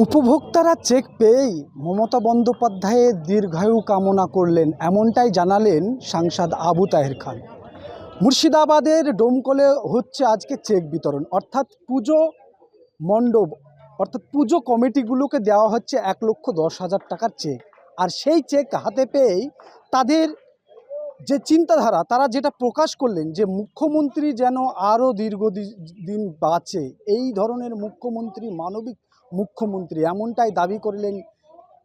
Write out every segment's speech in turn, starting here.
উপভোক্তারা check পেয়েই মমতা বন্দ্যোপাধ্যায়ের দীর্ঘায়ু কামনা করলেন, এমনটাই জানালেন সাংসদ আবু তাহের খান। মুর্শিদাবাদের ডোমকলে হচ্ছে আজকে চেক বিতরণ, অর্থাৎ পুজো মণ্ডপ, অর্থাৎ পুজো কমিটিগুলোকে দেওয়া হচ্ছে এক লক্ষ দশ হাজার টাকার চেক। আর সেই চেক হাতে পেয়েই তাদের যে চিন্তাধারা, তারা যেটা প্রকাশ করলেন যে মুখ্যমন্ত্রী যেন আরও দীর্ঘদিন বাঁচে, এই ধরনের মুখ্যমন্ত্রী, মানবিক মুখ্যমন্ত্রী এমনটাই দাবি করলেন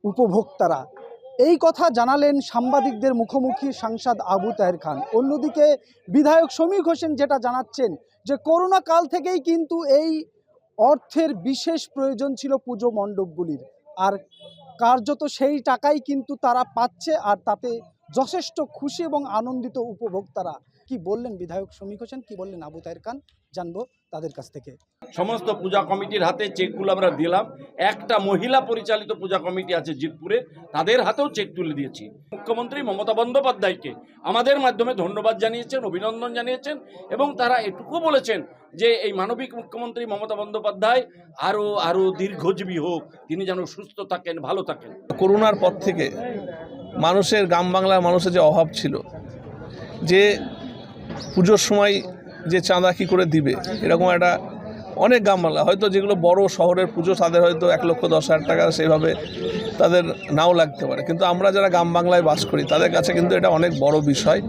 উপভোক্তারা। এই কথা জানালেন সাংবাদিকদের মুখোমুখি সাংসদ আবু তাহের খান। অন্যদিকে বিধায়ক সমীর হোসেন যেটা জানাচ্ছেন যে, করোনা কাল থেকেই কিন্তু এই অর্থের বিশেষ প্রয়োজন ছিল পুজো মণ্ডপগুলির। আর কার্যত সেই টাকাই কিন্তু তারা পাচ্ছে, আর তাতে যথেষ্ট খুশি এবং আনন্দিত উপভোক্তারা। কি বললেন বিধায়ক সমীর হোসেন? কি বললেন আবু তাহের খান? জানব তাদের কাছ থেকে। সমস্ত পূজা কমিটির হাতে চেকগুলো আমরা দিলাম। একটা মহিলা পরিচালিত পূজা কমিটি আছে জিতপুরে। তাদের হাতেও চেক তুলে দিয়েছি। মুখ্যমন্ত্রী মমতা বন্দ্যোপাধ্যায়কে আমাদের মাধ্যমে ধন্যবাদ জানিয়েছেন অভিনন্দন জানিয়েছেন এবং তারা এটুকু বলেছেন যে এই মানবিক মুখ্যমন্ত্রী মমতা বন্দ্যোপাধ্যায় আরও আরও দীর্ঘজীবী হোক। তিনি যেন সুস্থ থাকেন ভালো থাকেন। করোনার পর থেকে মানুষের গ্রাম বাংলার মানুষের যে অভাব ছিল, যে পুজোর সময় যে চাঁদা কী করে দিবে, এরকম একটা অনেক গ্রাম বাংলা, হয়তো যেগুলো বড় শহরের পুজো, তাদের হয়তো এক লক্ষ, দশ হাজার টাকা সেইভাবে তাদের নাও লাগতে পারে। কিন্তু আমরা যারা গ্রাম বাংলায় বাস করি, তাদের কাছে কিন্তু এটা অনেক বড় বিষয়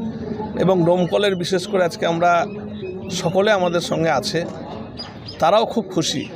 এবং ডোমকলের বিশেষ করে আজকে আমরা সকলে আমাদের সঙ্গে আছে, তারাও খুব খুশি।